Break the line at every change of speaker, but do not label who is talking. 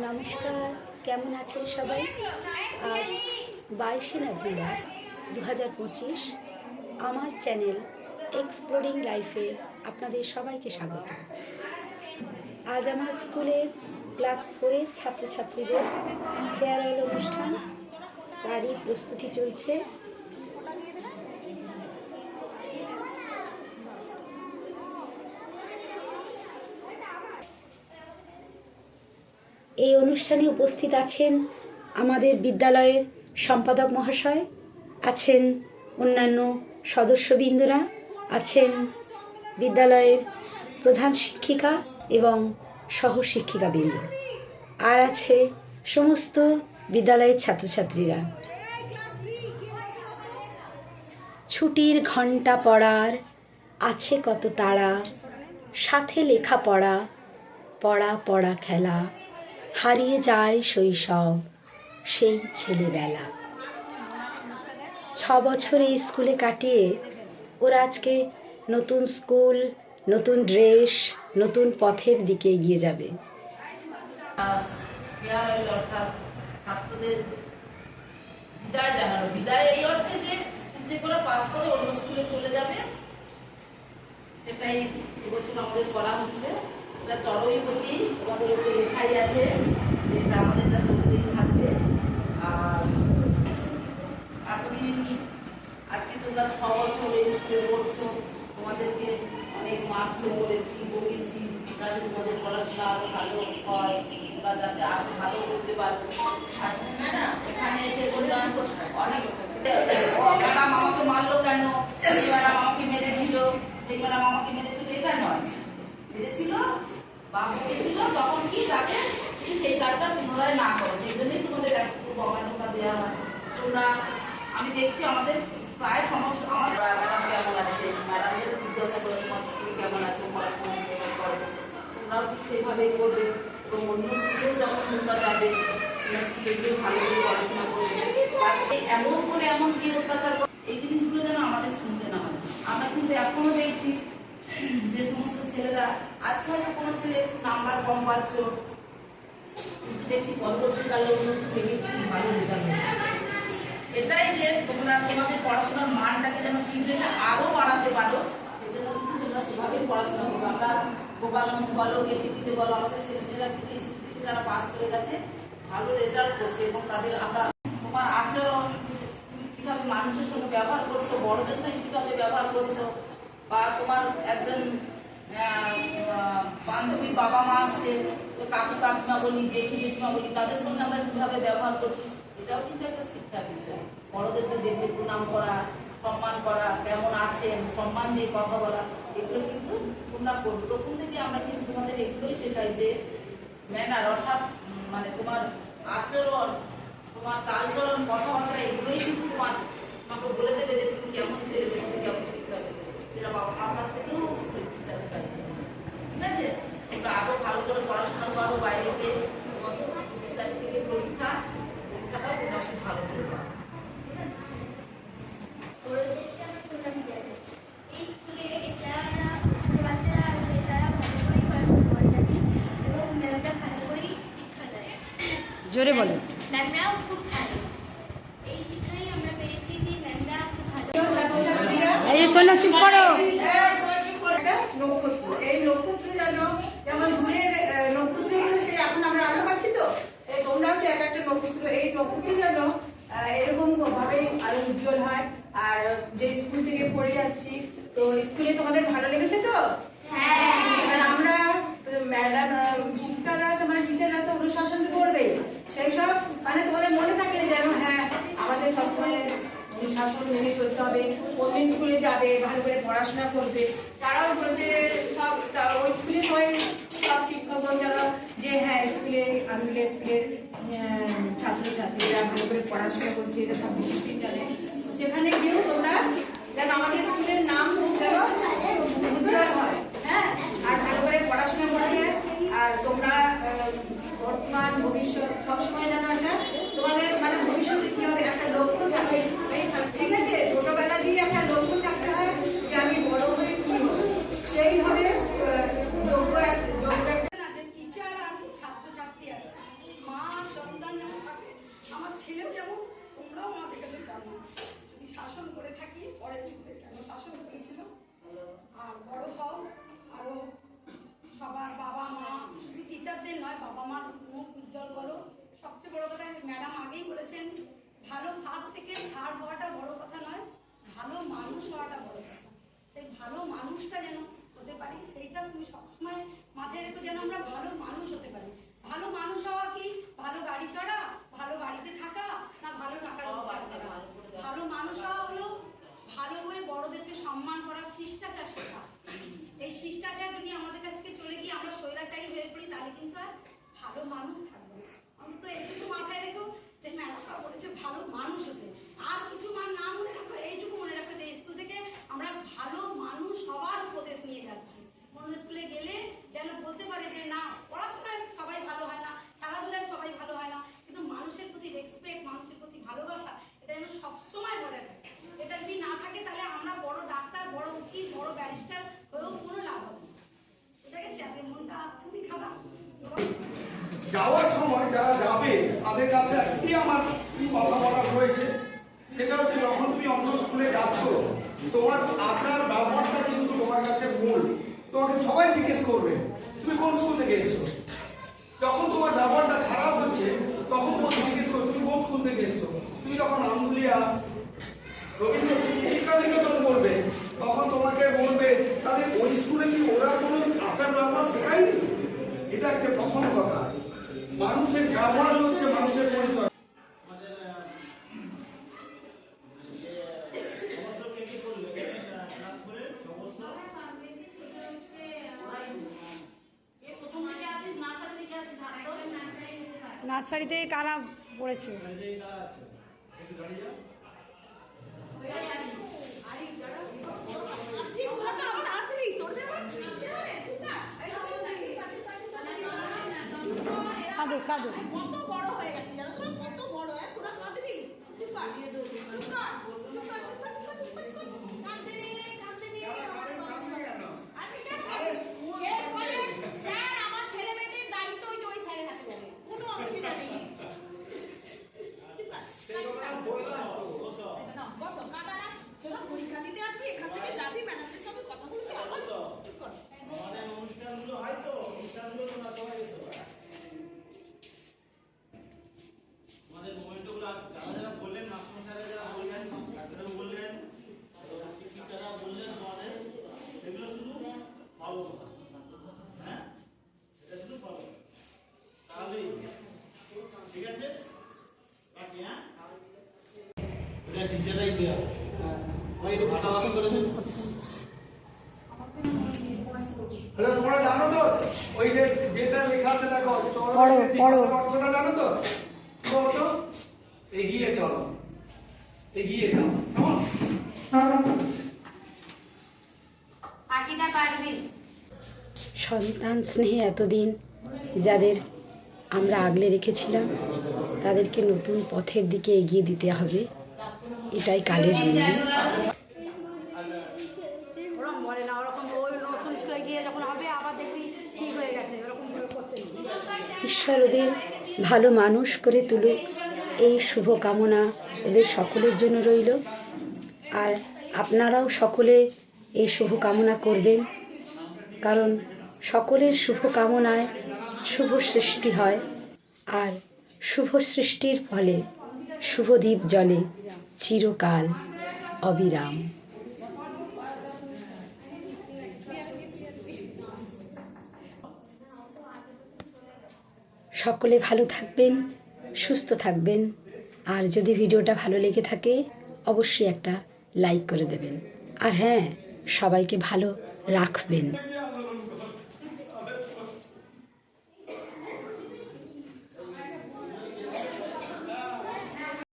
নমস্কার, কেমন আছেন সবাই? আজ বাইশে নভেম্বর দু হাজার পঁচিশ আমার চ্যানেল এক্সপ্লোরিং লাইফে আপনাদের সবাইকে স্বাগত। আজ আমার স্কুলের ক্লাস ফোরের ছাত্রছাত্রীদের ফেয়ারওয়েল অনুষ্ঠান। তারই প্রস্তুতি চলছে। এই অনুষ্ঠানে উপস্থিত আছেন আমাদের বিদ্যালয়ের সম্পাদক মহাশয়, আছেন অন্যান্য সদস্যবৃন্দরা, আছেন বিদ্যালয়ের প্রধান শিক্ষিকা এবং সহশিক্ষিকাবৃন্দ, আর আছে সমস্ত বিদ্যালয়ের ছাত্রছাত্রীরা। ছুটির ঘণ্টা পড়ার, আছে কত তাড়া, সাথে লেখাপড়া পড়া পড়া খেলা হারিয়ে যায় শৈশব, সেই ছেলেবেলা। ছ বছর এই স্কুলে কাটিয়ে ওরা আজকে নতুন স্কুল, নতুন ড্রেস, নতুন পথের দিকে এগিয়ে যাবে।
সেটাই এবছর আমাদের করা হচ্ছে। লেখাই আছে যে এটা আমাদের এটা চলতেই থাকবে। আর আজকে তোমরা ছ বছর স্কুলে পড়ছো তোমাদেরকে অনেক মাধ্যম বলেছি বলেছি যাতে তোমাদের পড়াশোনা আরও ভালো হয় তোমরা যাতে আরও ভালো করতে পারো। এখানে এসে বললাম অনেক আমাকে মারলো কেন? ম্যাডাম আমাকে মেরেছিল। সেই আমাকে মেরেছিল? এটা নয়। মেরেছিল? বা বলেছিল তখন কি যাতে কি সেই কাজটা পুনরায় না করে, সেই জন্যই তোমাদের একটু বকাঝোকা দেওয়া হয়। তোমরা, আমি দেখছি আমাদের প্রায় সমস্ত আমার কেমন আছে? ম্যাডামের জিজ্ঞাসা করে কেমন আছো? পড়াশোনা কেমন করো? তোমরাও করবে। তো অন্য যখন তোমরা যাবে স্কুলে পড়াশোনা করবে। এমন করে এমন কি অত্যাচার এই জিনিসগুলো যেন আমাদের শুনতে না হয়। আমরা কিন্তু এখনও দেখছি যে সমস্ত ছেলেরা আজকে হয়তো কোনো ছেলে নাম্বার কম পাচ্ছ। কিন্তু দেখছি পরবর্তীকালে অন্য স্কুলে গিয়ে খুব ভালো রেজাল্ট এটাই যে তোমরা তোমাদের পড়াশোনার মানটাকে যেন ঠিক রেখে আরও বাড়াতে পারো সেই জন্য কিন্তু তোমরা সেভাবেই পড়াশোনা করব আমরা গোপালগঞ্জ বলো এটিপিতে বলো আমাদের ছেলেমেয়েরা থেকে স্কুল থেকে যারা পাস করে গেছে ভালো রেজাল্ট করছে এবং তাদের আমরা তোমার আচরণ কীভাবে মানুষের সঙ্গে ব্যবহার করছ বড়দের সঙ্গে কীভাবে ব্যবহার করছ বা তোমার একজন বান্ধবীর বাবা মা আসছে, তো কাকু কাকিমা বলি, জেঠু জেঠিমা বলি, তাদের সঙ্গে আমরা কীভাবে ব্যবহার করছি, এটাও কিন্তু একটা শিক্ষার বিষয়। বড়দেরকে দেখে প্রণাম করা, সম্মান করা, কেমন আছেন, সম্মান দিয়ে কথা বলা, এগুলো কিন্তু তোমরা করবে প্রথম থেকে আমরা কিন্তু তোমাদের এগুলোই শেখাই যে ম্যানার, অর্থাৎ মানে তোমার আচরণ, তোমার চালচলন, কথাবার্তা, এগুলোই কিন্তু তোমার তোমাকে বলে দেবে যে তুমি কেমন ছেলে মেয়ে তুমি কেমন শিক্ষা পেতে সেটা বাবা মার কাছ থেকেও স্কুলের টিচারের কাছ থেকে ঠিক আছে তোমরা আরও ভালো করে পড়াশোনা করো বাইরে পঁচিশ তারিখ থেকে পরীক্ষা পরীক্ষাটাও তোমরা ভালো করে
জোরে বলো
ম্যামরাও খুব ভালো। এই শিক্ষাই আমরা পেয়েছি যে ম্যামরা খুব ভালো
এই শোনো চুপ করো।
নক্ষত্র। এই নক্ষত্র যেন যেমন দূরের আহ, নক্ষত্রগুলো সেই এখন আমরা আলো পাচ্ছি তো, এই তোমরাও হচ্ছে এক একটা নক্ষত্র এই নক্ষত্র যেন এরকম ভাবে আরও উজ্জ্বল হয়। আর যে স্কুল থেকে পড়ে যাচ্ছি, তো স্কুলে তোমাদের ভালো লেগেছে তো আর আমরা ম্যাডাম শিক্ষকরা তোমার টিচাররা তো অনুশাসন তো করবে সেই সব মানে তোমাদের মনে থাকলে যেন হ্যাঁ আমাদের সবসময় অনুশাসন মেনে চলতে হবে অন্য স্কুলে যাবে ভালো করে পড়াশোনা করবে তারাও বলছে সব তা- ওই স্কুলে সবাই সব শিক্ষকগণ যারা যে হ্যাঁ স্কুলে আন্দুলে স্কুলের আহ, ছাত্রছাত্রীরা ভালো করে পড়াশোনা করছে এটা সব ডিসিপ্লিন জানে। সেখানে গিয়েও তোমরা যেন আমাদের স্কুলের নাম উজ্জ্বল হয় হ্যাঁ? আর ভালো করে পড়াশোনা করবে আর তোমরা বর্তমান ভবিষ্যৎ সবসময় যেন একটা তোমাদের মানে ভবিষ্যতে কি হবে একটা লক্ষ্য থাকবে ঠিক আছে ছোটবেলা দিয়ে একটা লক্ষ্য থাকতে হয় যে আমি বড় হয়ে কি হব সেইভাবে আহ, যোগ্য এক- যোগ্য একটা
না যে টিচার আর ছাত্রছাত্রী আছে ছেলেও যেমন তোমরাও আমাদের কাছে তেমন যদি শাসন করে থাকি পরের যুগে কেন শাসন করেছিল আর বড় হও আরও সবার বাবা মা শুধু টিচারদের নয় বাবা মার মুখ উজ্জ্বল করো সবচেয়ে বড় কথা ম্যাডাম আগেই বলেছেন ভালো ফার্স্ট সেকেন্ড থার্ড হওয়াটা বড় কথা নয় ভালো মানুষ হওয়াটা বড় কথা। সেই ভালো মানুষটা যেন হতে পারি সেইটা তুমি সবসময় মাথায় রেখো যেন আমরা ভালো মানুষ হতে পারি। ভালো মানুষ হওয়া কি? ভালো গাড়ি চড়া ভালো বাড়িতে থাকা না ভালো টাকা
ভালো করে
মানুষ হওয়া হলো ভালো হয়ে বড়দেরকে সম্মান করার শিষ্টাচার শেখা। এই শিষ্টাচার যদি আমাদের কাছ থেকে চলে গিয়ে আমরা স্বৈরাচারী হয়ে পড়ি তাহলে কিন্তু আর ভালো মানুষ থাকবে না। অন্তত এইটুকু মাথায় রেখো যে ম্যাডামরা বলেছে ভালো মানুষ হতে। আর কিছু মান না মনে রাখো, এইটুকু মনে রাখো যে স্কুল থেকে আমরা ভালো মানুষ হওয়ার উপদেশ নিয়ে যাচ্ছি। অন্য স্কুলে গেলে যেন বলতে পারে যে, না, পড়াশোনায় সবাই ভালো হয় না, খেলাধুলায় সবাই ভালো হয় না। কিন্তু মানুষের প্রতি রেসপেক্ট মানুষের প্রতি ভালোবাসা, এটা যেন সবসময় বজায় থাকে। এটা যদি না থাকে, তাহলে আমরা বড় ডাক্তার, বড় উকিল, বড় ব্যারিস্টার হয়েও কোনো লাভ হবে বুঝা গেছে? আপনি মনটা খুবই খারাপ।
যাওয়ার সময় যারা যাবে, তাদের কাছে একটি আমার কথা বলার রয়েছে। সেটা হচ্ছে যখন তুমি অন্য স্কুলে যাচ্ছ, তোমার আচার ব্যবহারটা কিন্তু তোমার কাছে মূল। তোমাকে সবাই জিজ্ঞেস করবে, তুমি কোন স্কুল থেকে এসছো? যখন তোমার ব্যবহারটা খারাপ হচ্ছে, তখন তোমাকে জিজ্ঞেস করবে, তুমি কোন স্কুল থেকে এসছো? তুমি যখন আন্দুলিয়া রবীন্দ্র শিক্ষা নিকেতন বলবে তখন তোমাকে বলবে তাহলে ওই স্কুলে কি ওরা কোনো আচার ব্যবহার শেখায়নি? এটা একটা প্রথম কথা। মানুষের ব্যবহার হচ্ছে মানুষের পরিচয়
আমাদের ইয়ে সমস্যা কে কি করবে ক্লাস করে সমস্যা
বেশি ছোট হচ্ছে
ওরাই এ প্রথম থেকে আছিস নার্সারি থেকে আছিস হাত ধর।
নার্সারি হতে পারে
নার্সারি থেকে কারা পড়েছো
যে কাজ আছে একটু গাড়ি যাও
ঠিক তোরা তো আমার আসলি তোদের আমার ছাড়তে হবে কারা পড়েছে? কাদু কাদু।
কাঁদো কাঁদো
কত বড় হয়ে গেছে জানো তোরা কত বড় হ্যাঁ তোরা কাঁদবি চুপ কর চুপ কর চুপ কর চুপ কর চুপ কর চুপ কর চুপ কর কাঁদতে নেই কাঁদতে নেই আসি কেন এরপরে স্যার আমার ছেলে মেয়েদের দায়িত্ব ওই যে ওই স্যারের হাতে যাবে কোনো অসুবিধা নেই চুপ কর না, বসো কাদা না তোরা পরীক্ষা দিতে আসবি এখান থেকে যাবি ম্যাডামদের সঙ্গে কথা বলবি আবার চুপ কর
আমাদের অনুষ্ঠানগুলো হয় তো অনুষ্ঠানগুলো তোমরা সবাই এসো আমাদের মোমেন্টগুলো যারা যারা বললেন মাস্টার স্যারেরা যারা বললেন ডাক্তারবাবু বললেন শিক্ষিকারা বললেন তোমাদের সেগুলো শুধু ফলো হ্যাঁ এটা শুধু ফলো তাহলেই ঠিক আছে বাকি হ্যাঁ টিচাররাই দেওয়া ওই একটু ভাগাভাগি করে
তোমরা জানো তো? ওই যে যেটা লেখা আছে দেখো
পড়ো, পড়ো।
অর্থটা জানো তো? কি এগিয়ে চলো। এগিয়ে যাও। কেমন?
সন্তান স্নেহে এতদিন যাদের আমরা আগলে রেখেছিলাম তাদেরকে নতুন পথের দিকে এগিয়ে দিতে হবে। এটাই কালের
নেই।
ঈশ্বর ওদের ভালো মানুষ করে তুলুক। এই শুভ কামনা ওদের সকলের জন্য রইল। আর আপনারাও সকলে এই শুভ কামনা করবেন। কারণ সকলের শুভ কামনায় শুভ সৃষ্টি হয়। আর শুভ সৃষ্টির ফলে শুভদ্বীপ জলে চিরকাল অবিরাম। সকলে ভালো থাকবেন, সুস্থ থাকবেন। আর যদি ভিডিওটা ভালো লেগে থাকে, অবশ্যই একটা লাইক করে দেবেন। আর হ্যাঁ সবাইকে ভালো রাখবেন।